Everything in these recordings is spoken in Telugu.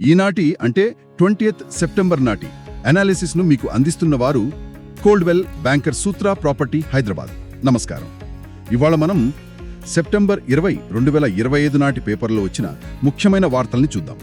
ఈనాటి అంటే ట్వంటీయత్ సెప్టెంబర్ నాటి అనాలిసిస్ను మీకు అందిస్తున్న వారు Coldwell banker Sutra property Hyderabad. నమస్కారం. ఇవాళ మనం సెప్టెంబర్ ఇరవై రెండు వేల ఇరవై ఐదు నాటి పేపర్లో వచ్చిన ముఖ్యమైన వార్తల్ని చూద్దాం.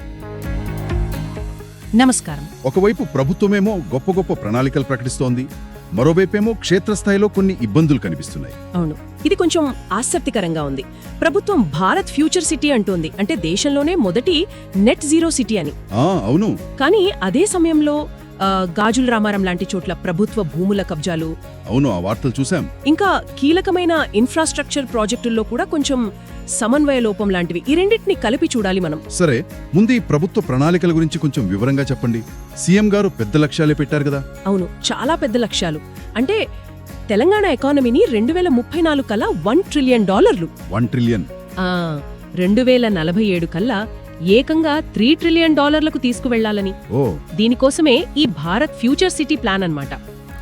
నమస్కారం. ఒకవైపు ప్రభుత్వమేమో గొప్ప గొప్ప ప్రణాళికలు ప్రకటిస్తోంది. మరోవైపేమో క్షేత్రస్థాయిలో కొన్ని ఇబ్బందులు కనిపిస్తున్నాయి. అవును. ఇది కొంచెం ఆసక్తికరంగా ఉంది. ప్రభుత్వం భారత్ ఫ్యూచర్ సిటీ అంటోంది. అంటే దేశంలోనే మొదటి నెట్ జీరో సిటీ అని. అవును. కానీ అదే సమయంలో గాజుల రామారం లాంటి చోట్ల ప్రభుత్వ భూముల కబ్జాలు. అవును ఆ వార్తలు చూశాం. ఇంకా కీలకమైన ఇన్ఫ్రాస్ట్రక్చర్ ప్రాజెక్టుల్లో కూడా కొంచెం సమన్వయ లోపం లాంటివి. ఈ రెండింటిని కలిపి చూడాలి మనం. సరే ముందు ఈ ప్రభుత్వ ప్రణాళికల గురించి కొంచెం వివరంగా చెప్పండి. సీఎం గారు పెద్ద లక్ష్యాలే పెట్టారు కదా? అవును చాలా పెద్ద లక్ష్యాలు. అంటే తెలంగాణ ఎకానమీని రెండు వేల ముప్పై నాలుగు కల్లా వన్ ట్రిలియన్ డాలర్లు. వన్ ట్రిలియన్ రెండు వేల నలభై ఏడు కల్లా ఏకంగా త్రీ ట్రిలియన్ డాలర్లకు తీసుకువెళ్ళాలని. ఓ. దీనికోసమే ఈ భారత్ ఫ్యూచర్ సిటీ ప్లాన్ అన్నమాట.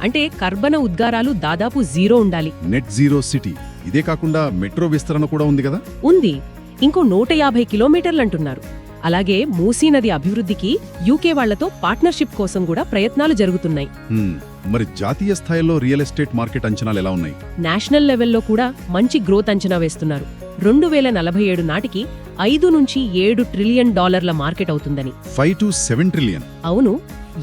అంటే కర్బన ఉద్గారాలు దాదాపు జీరో ఉండాలి. Net zero city. ఇదే కాకుండా మెట్రో విస్తరణ కూడా ఉంది కదా? ఉంది. ఇంకో నూట యాభై కిలోమీటర్లంటున్నారు అలాగే మూసీ నది అభివృద్ధికి యూకే వాళ్ళతో పార్ట్నర్షిప్ కోసం కూడా ప్రయత్నాలు జరుగుతున్నాయి. మరి జాతీయ స్థాయిలో రియల్ ఎస్టేట్ మార్కెట్ అంచనాలు ఎలా ఉన్నాయి? నేషనల్ లెవెల్లో కూడా మంచి గ్రోత్ అంచనా వేస్తున్నారు. రెండు వేల నలభై ఏడు నాటికి ఐదు నుంచి ఏడు ట్రిలియన్ డాలర్ల మార్కెట్ అవుతుందని. Five to seven trillion. అవును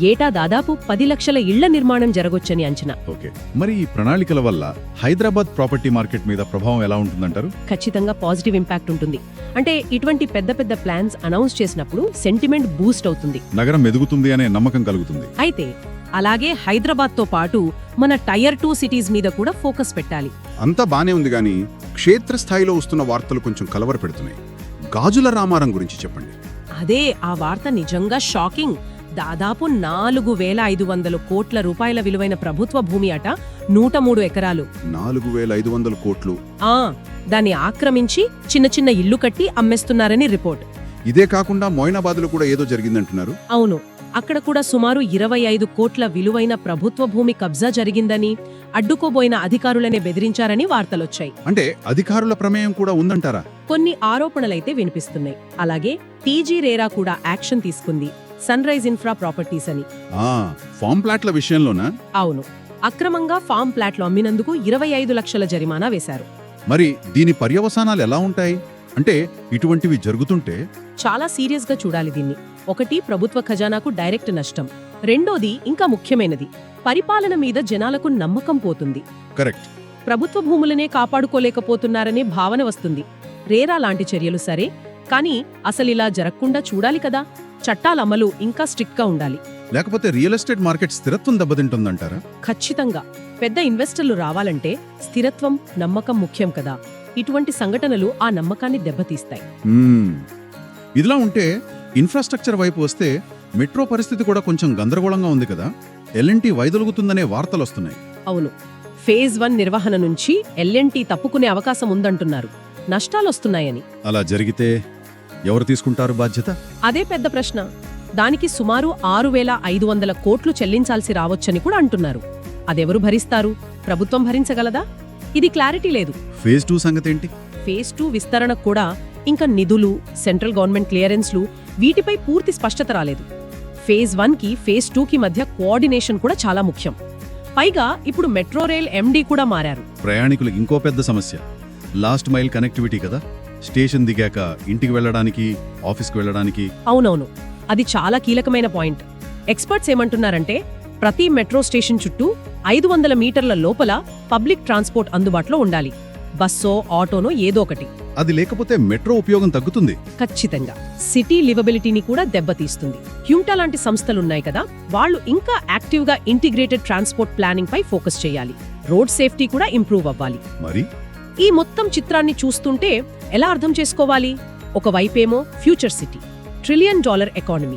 ఏటా దాదాపు పది లక్షల ఇళ్ళ నిర్మాణం జరగొచ్చని అంచనా. ఓకే. మరి ఈ ప్రణాళికల వల్ల హైదరాబాద్ ప్రాపర్టీ మార్కెట్ మీద ప్రభావం ఎలా ఉంటుందంటారు? ఖచ్చితంగా పాజిటివ్ ఇంపాక్ట్ ఉంటుంది. అంటే ఇటువంటి పెద్ద పెద్ద ప్లాన్స్ అనౌన్స్ చేసినప్పుడు సెంటిమెంట్ బూస్ట్ అవుతుంది. నగరం ఎదుగుతుంది అనే నమ్మకం కలుగుతుంది. అయితే అలాగే హైదరాబాద్తో పాటు మన టైర్ టూ సిటీస్ మీద కూడా ఫోకస్ పెట్టాలి. అంతా బానే ఉంది గాని క్షేత్రస్థాయిలో వస్తున్న వార్తలు కొంచెం కలవర పెడుతున్నాయి గాజుల రామారం గురించి చెప్పండి. అదే ఆ వార్త నిజంగా షాకింగ్. దాదాపు నాలుగు వేల ఐదు వందల కోట్ల రూపాయల విలువైన ప్రభుత్వ భూమి అట నూట మూడు ఎకరాలు. నాలుగు వేల ఐదు వందల కోట్లు. ఆ దాన్ని ఆక్రమించి చిన్న చిన్న ఇల్లు కట్టి అమ్మేస్తున్నారని రిపోర్ట్. ఇదే కాకుండా మోయినాబాద్లో కూడా ఏదో జరిగిందంటున్నారు. అవును. అక్కడ కూడా సుమారు ఇరవై ఐదు కోట్ల విలువైన ప్రభుత్వ భూమి కబ్జా జరిగిందని అడ్డుకోబోయిన అధికారులనే బెదిరించారని వార్తలొచ్చాయి. అంటే అధికారుల ప్రమేయం కూడా ఉందంటారా? కొన్ని ఆరోపణలైతే వినిపిస్తున్నాయి. అలాగే టీజీ రేరా కూడా యాక్షన్ తీసుకుంది. సన్ రైజ్ ఇన్ఫ్రా ప్రాపర్టీస్ అని. ఆ ఫామ్ ప్లాట్ల విషయంలోనా? అవును. అక్రమంగా ఫామ్ ప్లాట్లు అమ్మినందుకు ఇరవై ఐదు లక్షల జరిమానా వేశారు. మరి దీని పర్యవసానాలు ఎలా ఉంటాయి? అంటే ఇటువంటివి జరుగుతుంటే చాలా సీరియస్గా చూడాలి దీన్ని. ఒకటి ప్రభుత్వ ఖజానాకు డైరెక్ట్ నష్టం. రెండోది ఇంకా ముఖ్యమైనది పరిపాలన మీద జనాలకు నమ్మకం పోతుంది. కరెక్ట్. ప్రభుత్వ భూములనే కాపాడుకోలేకపోతున్నారనే భావన వస్తుంది. రేరా లాంటి చర్యలు సరే కానీ అసలిలా జరగకుండా చూడాలి కదా. చట్టాల అమలు ఇంకా స్ట్రిక్ట్గా ఉండాలి. లేకపోతే రియల్ ఎస్టేట్ మార్కెట్ స్థిరత్వం దెబ్బతింటుందంటారా? ఖచ్చితంగా. పెద్ద ఇన్వెస్టర్లు రావాలంటే స్థిరత్వం నమ్మకం ముఖ్యం కదా. ఇటువంటి సంఘటనలు ఆ నమ్మకాన్ని దెబ్బతీస్తాయి. ఇదిలా ఉంటే ఇన్ఫ్రాస్ట్రక్చర్ వైపు వస్తే మెట్రో పరిస్థితి కూడా కొంచెం గందరగోళంగా ఉంది కదా? ఎల్ఎన్టీ వైదొలుగుతుందనే వార్తలు వస్తున్నాయి అవును. ఫేజ్ వన్ నిర్వహణ నుంచి ఎల్ఎన్టీ తప్పుకునే అవకాశం ఉందంటున్నారు. నష్టాలొస్తున్నాయని. అలా జరిగితే ఎవరు తీసుకుంటారు బాధ్యత? అదే పెద్ద ప్రశ్న. దానికి సుమారు ఆరు వేల ఐదు వందల కోట్లు చెల్లించాల్సి రావచ్చని కూడా అంటున్నారు. అదెవరు భరిస్తారు? ప్రభుత్వం భరించగలదా? ఇది క్లారిటీ లేదు. ఫేజ్ టూ సంగతేంటి? ఫేజ్ టూ విస్తరణకు కూడా ఇంకా నిధులు సెంట్రల్ గవర్నమెంట్ క్లియరెన్స్లు వీటిపై పూర్తి స్పష్టత రాలేదు. ఫేజ్ వన్కి ఫేజ్ టూకి మధ్య కోఆర్డినేషన్ కూడా చాలా ముఖ్యం. పైగా ఇప్పుడు మెట్రో రైల్ ఎండీ కూడా మారారు. ప్రయాణికులకు ఇంకో పెద్ద సమస్య. లాస్ట్ మైల్ కనెక్టివిటీ కదా? స్టేషన్ దిగాక ఇంటికి వెళ్ళడానికి ఆఫీస్కి వెళ్ళడానికి. అవునవును. అది చాలా కీలకమైన పాయింట్. ఎక్స్పర్ట్స్ ఏమంటున్నారంటే ప్రతి మెట్రో స్టేషన్ చుట్టూ ఐదు వందల మీటర్ల లోపల పబ్లిక్ ట్రాన్స్పోర్ట్ అందుబాటులో ఉండాలి. బస్సో ఆటోనో ఏదో ఒకటి. అది లేకపోతే మెట్రో ఉపయోగం తగ్గుతుంది. ఖచ్చితంగా. సిటీ లివబిలిటీని కూడా దెబ్బతీస్తుంది. హ్యూంటా లాంటి సంస్థలున్నాయి కదా వాళ్ళు ఇంకా యాక్టివ్గా ఇంటిగ్రేటెడ్ ట్రాన్స్పోర్ట్ ప్లానింగ్ పై ఫోకస్ చేయాలి. రోడ్ సేఫ్టీ కూడా ఇంప్రూవ్ అవ్వాలి. మరి? ఈ మొత్తం చిత్రాన్ని చూస్తుంటే ఎలా అర్థం చేసుకోవాలి? ఒకవైపేమో future city trillion dollar economy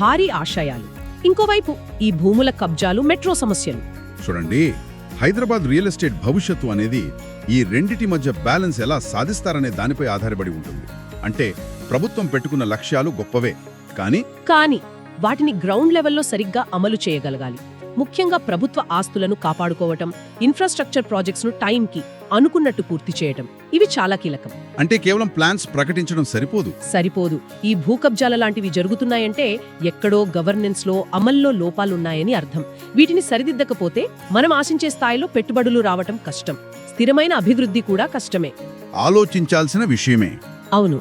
భారీ ఆశయాలు. ఇంకోవైపు ఈ భూముల కబ్జాలు మెట్రో సమస్యలు. చూడండి హైదరాబాద్ రియల్ ఎస్టేట్ భవిష్యత్తు అనేది ఈ రెండిటి మధ్య బ్యాలెన్స్ ఎలా సాధిస్తారనే దానిపై ఆధారపడి ఉంటుంది. అంటే ప్రభుత్వం పెట్టుకున్న లక్ష్యాలు గొప్పవే. కానీ కానీ వాటిని గ్రౌండ్ లెవెల్లో సరిగ్గా అమలు చేయగలగాలి. ముఖ్యంగా ప్రభుత్వ ఆస్తులను కాపాడుకోవటం ఇన్ఫ్రాస్ట్రక్చర్ ప్రాజెక్ట్స్ను టైంకి అనుకున్నట్టు పూర్తి చేయటం. ఇవి చాలా కీలకం. అంటే కేవలం ప్లాన్స్ ప్రకటించడం సరిపోదు. సరిపోదు. ఈ భూకబ్జాల లాంటివి జరుగుతున్నాయంటే ఎక్కడో గవర్నెన్స్లో అమల్లో లోపాలున్నాయని అర్థం. వీటిని సరిదిద్దకపోతే మనం ఆశించే స్థాయిలో పెట్టుబడులు రావటం కష్టం. స్థిరమైన అభివృద్ధి కూడా కష్టమే. ఆలోచించాల్సిన విషయమే. అవును.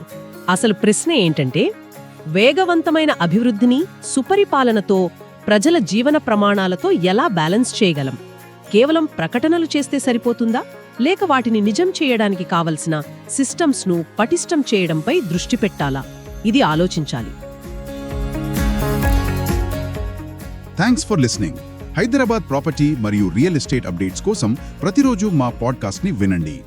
అసలు ప్రశ్న ఏంటంటే వేగవంతమైన అభివృద్ధిని సుపరిపాలనతో ప్రజల జీవన ప్రమాణాలతో ఎలా బ్యాలెన్స్ చేయగలం? కేవలం ప్రకటనలు చేస్తే సరిపోతుందా? లేక వాటిని నిజం చేయడానికి కావలసిన సిస్టమ్స్ను పటిష్టం చేయడంపై దృష్టి పెట్టాలా? ఇది ఆలోచించాలి. Thanks for listening Hyderabad property మరియు రియల్ ఎస్టేట్ అప్డేట్స్ కోసం ప్రతిరోజు మా పాడ్కాస్ట్ని వినండి.